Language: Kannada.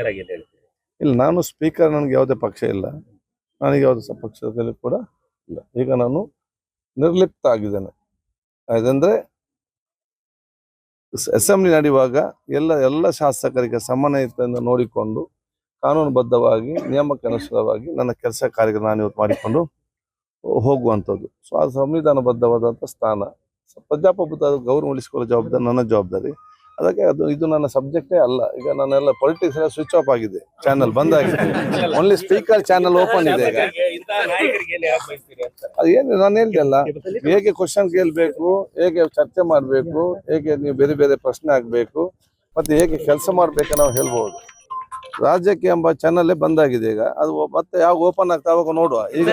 ಸ್ಪೀಕರ್ ಆಗಿ ಇಲ್ಲ, ನಾನು ಸ್ಪೀಕರ್ ನನಗೆ ಯಾವುದೇ ಪಕ್ಷ ಇಲ್ಲ. ನನಗೆ ಯಾವುದೇ ಸ ಪಕ್ಷದಲ್ಲಿ ಕೂಡ ಇಲ್ಲ. ಈಗ ನಾನು ನಿರ್ಲಿಪ್ತ ಆಗಿದ್ದೇನೆ. ಅದಂದ್ರೆ ಅಸೆಂಬ್ಲಿ ನಡೆಯುವಾಗ ಎಲ್ಲ ಎಲ್ಲ ಶಾಸಕರಿಗೆ ಸಮನ್ವಯತೆಯಿಂದ ನೋಡಿಕೊಂಡು ಕಾನೂನುಬದ್ಧವಾಗಿ ನಿಯಮಕ್ಕೆ ಅನುಸಾರವಾಗಿ ನನ್ನ ಕೆಲಸ ಕಾರ್ಯಗಳು ನಾನು ಇವತ್ತು ಮಾಡಿಕೊಂಡು ಹೋಗುವಂಥದ್ದು. ಸೊ, ಅದು ಸಂವಿಧಾನಬದ್ಧವಾದಂಥ ಸ್ಥಾನ. ಪ್ರಜಾಪ್ರಭುತ್ವ ಗೌರವ ಉಳಿಸಿಕೊಳ್ಳೋ ಜವಾಬ್ದಾರಿ ನನ್ನ ಜವಾಬ್ದಾರಿ. ಅದಕ್ಕೆ ಅದು ಇದು ನನ್ನ ಸಬ್ಜೆಕ್ಟೇ ಅಲ್ಲ. ಈಗ ನಾನೆಲ್ಲ ಪೊಲಿಟಿಕ್ಸ್ ಎಲ್ಲ ಸ್ವಿಚ್ ಆಫ್ ಆಗಿದೆ. ಚಾನಲ್ ಬಂದ್ ಆಗಿದೆ. ಓನ್ಲಿ ಸ್ಪೀಕರ್ ಚಾನಲ್ ಓಪನ್ ಇದೆ ಈಗ. ಅದೇನು ನಾನು ಹೇಳ್ದಲ್ಲ ಹೇಗೆ ಕ್ವಶನ್ ಕೇಳಬೇಕು ಹೇಗೆ ಚರ್ಚೆ ಮಾಡಬೇಕು ಹೇಗೆ ನೀವು ಬೇರೆ ಬೇರೆ ಪ್ರಶ್ನೆ ಆಗಬೇಕು ಮತ್ತೆ ಹೇಗೆ ಕೆಲಸ ಮಾಡಬೇಕು ನಾವು ಹೇಳ್ಬೋದು. ರಾಜ್ಯಕ್ಕೆ ಎಂಬ ಚಾನಲ್ಲೇ ಬಂದಾಗಿದೆ ಈಗ. ಅದು ಮತ್ತೆ ಯಾವಾಗ ಓಪನ್ ಆಗ್ತಾ ಅವಾಗ ನೋಡುವ. ಈಗ